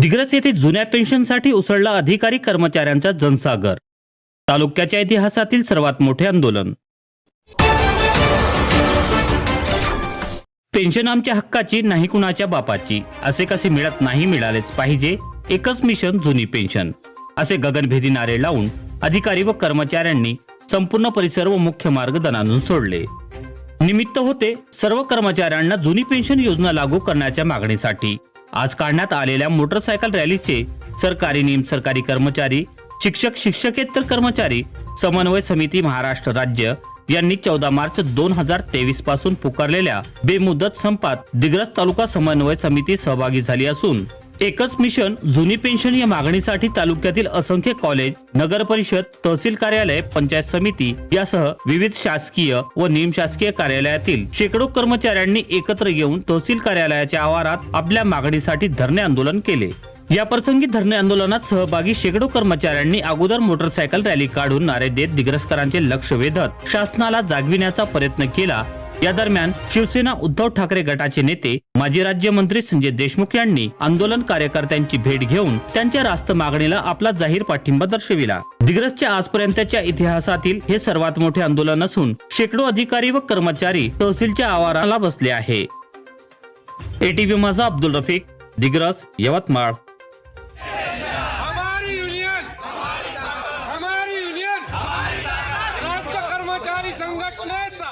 दिग्रस येथे जुन्या पेन्शनसाठी उसळला अधिकारी कर्मचाऱ्यांचा जनसागर. तालुक्याच्या इतिहासातील सर्वात मोठे आंदोलन. पेन्शन आमच्या हक्काची नाही कुणाच्या बापाची. असे कसे मिळत नाही मिळालेच पाहिजे. एकच मिशन जुनी पेन्शन. असे गगनभेदी नारे लावून अधिकारी व कर्मचाऱ्यांनी संपूर्ण परिसर व मुख्य मार्ग दणानून सोडले. निमित्त होते सर्व कर्मचाऱ्यांना जुनी पेन्शन योजना लागू करण्याच्या मागणीसाठी. आज काढण्यात आलेल्या मोटरसायकल रॅलीचे सरकारी निम सरकारी कर्मचारी शिक्षक शिक्षकेतर कर्मचारी समन्वय समिती महाराष्ट्र राज्य यांनी चौदा मार्च दोन हजार तेवीसपासून पुकारलेल्या बेमुदत संपात दिग्रस तालुका समन्वय समिती सहभागी झाली असून एकच मिशन जुनी पेन्शन या मागणीसाठी तालुक्यातील असंख्य कॉलेज नगर परिषद तहसील कार्यालय पंचायत समिती यासह विविध शासकीय व निमशासकीय कार्यालयातील शेकडो कर्मचाऱ्यांनी एकत्र येऊन तहसील कार्यालयाच्या आवारात आपल्या मागणीसाठी धरणे आंदोलन केले. या प्रसंगी धरणे आंदोलनात सहभागी शेकडो कर्मचाऱ्यांनी अगोदर मोटरसायकल रॅली काढून नारे देत दिग्रसकरांचे लक्ष वेधत शासनाला जागविण्याचा प्रयत्न केला या दरम्यान शिवसेना उद्धव ठाकरे गटाचे नेते माजी राज्यमंत्री संजय देशमुख यांनी आंदोलन कार्यकर्त्यांची भेट घेऊन त्यांच्या रास्त मागणीला आपला जाहीर पाठिंबा दर्शविला. दिग्रसच्या आजपर्यंतच्या इतिहासातील हे सर्वात मोठे आंदोलन असून शेकडो अधिकारी व कर्मचारी तहसीलच्या आवाराला बसले आहे. एटीव्ही माझा अब्दुल रफीक दिग्रस यवतमाळ. संघटनेचा